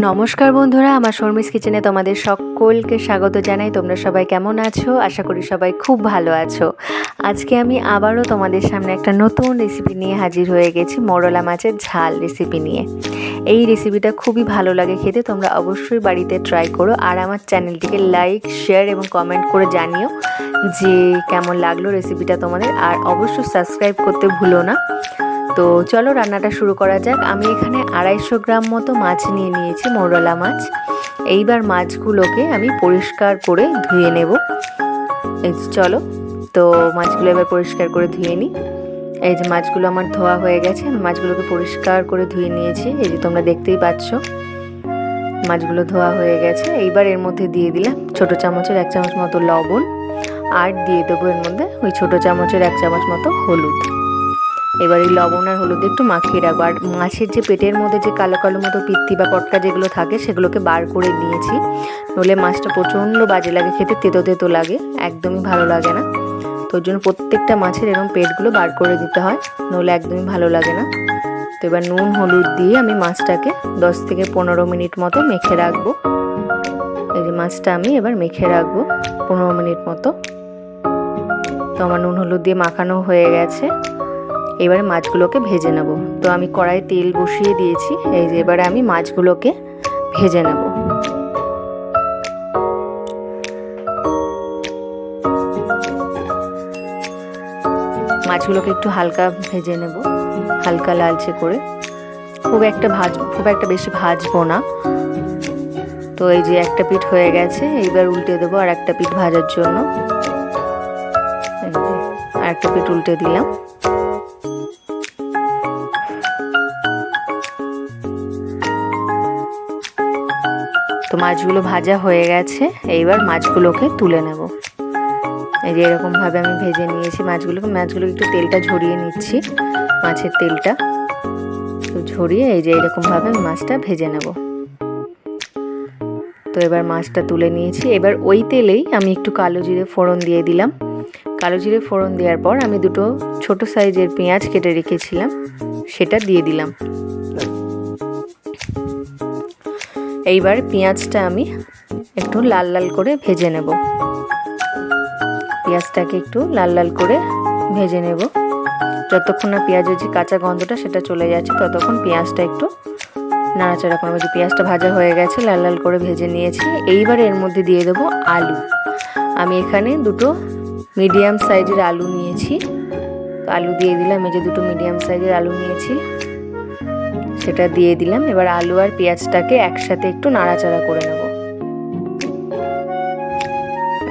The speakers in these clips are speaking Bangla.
নমস্কার বন্ধুরা, আমার শর্মিস কিচেনে তোমাদের সকলকে স্বাগত জানাই। তোমরা সবাই কেমন আছো? আশা করি সবাই খুব ভালো আছো। আজকে আমি আবারও তোমাদের সামনে একটা নতুন রেসিপি নিয়ে হাজির হয়ে গেছি, মোরলা মাছের ঝাল রেসিপি নিয়ে। এই রেসিপিটা খুবই ভালো লাগে খেতে, তোমরা অবশ্যই বাড়িতে ট্রাই করো আর আমার চ্যানেলটিকে লাইক শেয়ার এবং কমেন্ট করে জানিও যে কেমন লাগল রেসিপিটা তোমাদের। আর অবশ্যই সাবস্ক্রাইব করতে ভুলো না। তো চলো রান্নাটা শুরু করা যাক। আমি এখানে আড়াইশো গ্রাম মতো মাছ নিয়ে নিয়েছি, মোরলা মাছ। এইবার মাছগুলোকে আমি পরিষ্কার করে ধুয়ে নেব। এই চলো, তো মাছগুলো এবার পরিষ্কার করে ধুয়ে নিই। এই যে মাছগুলো আমার ধোয়া হয়ে গেছে, আমি মাছগুলোকে পরিষ্কার করে ধুয়ে নিয়েছি। এই যে তোমরা দেখতেই পাচ্ছ, মাছগুলো ধোয়া হয়ে গেছে। এইবার এর মধ্যে দিয়ে দিলাম ছোটো চামচের এক চামচ মতো লবণ, আর দিয়ে দেবো এর মধ্যে ওই ছোটো চামচের এক চামচ মতো হলুদ। এবার এই লবণ আর হলুদ একটু মাখিয়ে রাখব। আর মাছের যে পেটের মধ্যে যে কালো কালো মতো পিত্তি বা পটকা যেগুলো থাকে, সেগুলোকে বার করে নিয়েছি। নলে মাছটা প্রচণ্ড বাজে লাগে, খেতে তেতো তেতো লাগে, একদমই ভালো লাগে না। তো ওই জন্য প্রত্যেকটা মাছের এরকম পেটগুলো বার করে দিতে হয় নলে একদমই ভালো লাগে না। তো এবার নুন, হলুদ দিয়ে আমি মাছটাকে দশ থেকে পনেরো মিনিট মতো মেখে রাখব। এই যে মাছটা আমি এবার মেখে রাখব পনেরো মিনিট মতো। তো আমার নুন, হলুদ দিয়ে মাখানো হয়ে গেছে। এবারে মাছগুলোকে ভেজে নেব। তো আমি কড়াই তেল বসিয়ে দিয়েছি, এই যে এবারে আমি মাছগুলোকে ভেজে নেব। মাছগুলোকে একটু হালকা ভেজে নেব, হালকা লালচে করে। খুব একটা ভাজ, খুব একটা বেশি ভাজবো না। তো এই যে একটা পিঠ হয়ে গেছে, এইবার উল্টে দেবো আর একটা পিঠ ভাজার জন্য। আর একটা পিঠ উল্টে দিলাম। মাছগুলো ভাজা হয়ে গেছে, এইবার মাছগুলোকে তুলে নেব। এই যে এরকমভাবে আমি ভেজে নিয়েছি মাছগুলোকে মাছগুলোকে একটু তেলটা ঝরিয়ে নিচ্ছি, মাছের তেলটা। তো ঝরিয়ে এই যে এরকমভাবে আমি মাছটা ভেজে নেব। তো এবার মাছটা তুলে নিয়েছি। এবার ওই তেলেই আমি একটু কালো জিরে ফোড়ন দিয়ে দিলাম। কালো জিরে ফোড়ন দেওয়ার পর আমি দুটো ছোট সাইজের পেঁয়াজ কেটে রেখেছিলাম, সেটা দিয়ে দিলাম। এইবার পেঁয়াজটা আমি একটু লাল লাল করে ভেজে নেব। পেঁয়াজটাকে একটু লাল লাল করে ভেজে নেব। যতক্ষণ না পেঁয়াজের যে কাঁচা গন্ধটা সেটা চলে যাচ্ছে, ততক্ষণ পেঁয়াজটা একটু নাড়াচাড়া করব। যে পেঁয়াজটা ভাজা হয়ে গেছে, লাল লাল করে ভেজে নিয়েছি। এইবার এর মধ্যে দিয়ে দেবো আলু। আমি এখানে দুটো মিডিয়াম সাইজের আলু নিয়েছি। আলু দিয়ে দিলাম, এই যে দুটো মিডিয়াম সাইজের আলু নিয়েছি। সেটা দিয়ে দিলাম। এবার আলু আর পেঁয়াজটাকে একসাথে একটু নাড়াচাড়া করে নেব।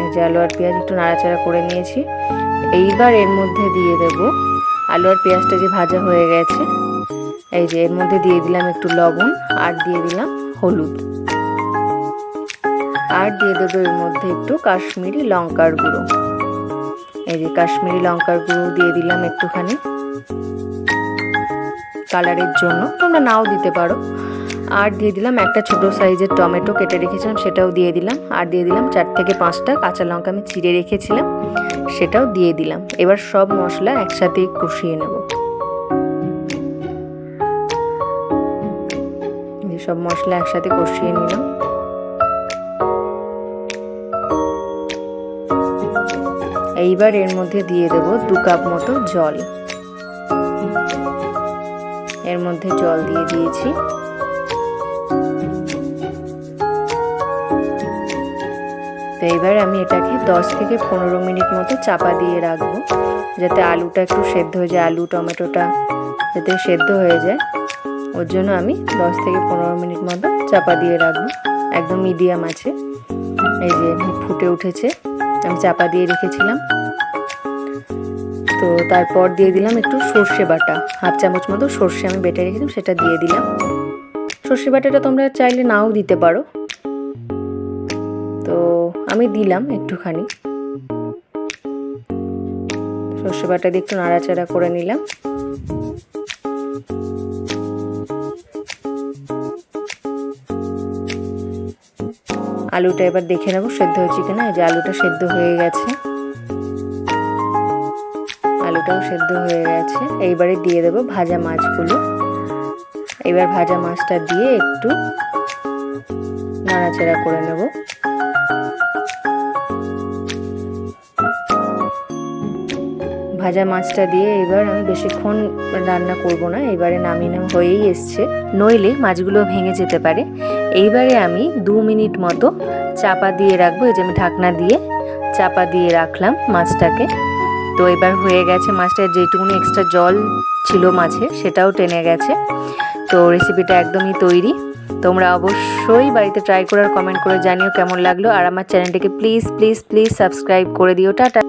এই যে আলু আর পেঁয়াজ একটু নাড়াচাড়া করে নিয়েছি। এইবার এর মধ্যে দিয়ে দেব আলু আর পেঁয়াজটা যে ভাজা হয়ে গেছে। এই যে এর মধ্যে দিয়ে দিলাম একটু লবণ আর দিয়ে দিলাম হলুদ। আর দিয়ে দেবো এর মধ্যে একটু কাশ্মীরি লঙ্কার গুঁড়ো। এই যে কাশ্মীরি লঙ্কার গুঁড়ো দিয়ে দিলাম একটুখানি। কালারের জন্য, তোমরা নাও দিতে পারো। আর দিয়ে দিলাম একটা ছোট সাইজের টমেটো কেটে রেখেছিলাম, সেটাও দিয়ে দিলাম। আর দিয়ে দিলাম চার থেকে পাঁচটা কাঁচা লঙ্কা আমি চিড়ে রেখেছিলাম, সেটাও দিয়ে দিলাম। এবার সব মশলা একসাথে কষিয়ে নেব। সব মশলা একসাথে কষিয়ে নিলাম। এইবার এর মধ্যে দিয়ে দেব দু কাপ মতো জল। এর মধ্যে জল দিয়ে দিয়েছি। তো এবার আমি এটাকে দশ থেকে পনেরো মিনিট মতো চাপা দিয়ে রাখব, যাতে আলুটা একটু সেদ্ধ হয়ে যায়, আলু টমেটোটা যাতে সেদ্ধ হয়ে যায়। ওর জন্য আমি দশ থেকে পনেরো মিনিট মতো চাপা দিয়ে রাখব, একদম মিডিয়াম আছে। এই যে ফুটে উঠেছে, আমি চাপা দিয়ে রেখেছিলাম। তো তারপর দিয়ে দিলাম একটু সর্ষে বাটা। হাফ চামচ মতো সর্ষে আমি বেটে রেখেছিলাম, সেটা দিয়ে দিলাম। সর্ষে বাটাটা তোমরা চাইলে নাও দিতে পারো। তো আমি দিলাম একটুখানি। সর্ষে বাটা দিয়ে একটু নাড়াচাড়া করে নিলাম। আলুটা এবার দেখে নেব, সেদ্ধ হয়েছে কিনা? এই যে আলুটা সেদ্ধ হয়ে গেছে। আলুটাও সেদ্ধ হয়ে গেছে। এইবারে দিয়ে দেবো ভাজা মাছগুলো। এবার ভাজা মাছটা দিয়ে একটু নাড়াচাড়া করে নেব। ভাজা মাছটা দিয়ে এবার আমি বেশিক্ষণ রান্না করব না, এবারে নামিয়ে হয়েই এসছে। নইলে মাছগুলো ভেঙে যেতে পারে। এইবারে আমি দু মিনিট মতো চাপা দিয়ে রাখব, এই যে আমি ঢাকনা দিয়ে চাপা দিয়ে রাখলাম মাছটাকে। তো এবার হয়ে গেছে মাছটা, যেটুকুনি এক্সট্রা জল ছিল মাছে, সেটাও টেনে গেছে। তো রেসিপিটা একদমই তৈরি। তোমরা অবশ্যই বাড়িতে ট্রাই করার কমেন্ট করে জানিও কেমন লাগল। আর আমার চ্যানেলটিকে প্লিজ প্লিজ প্লিজ সাবস্ক্রাইব করে দিও। টাটা।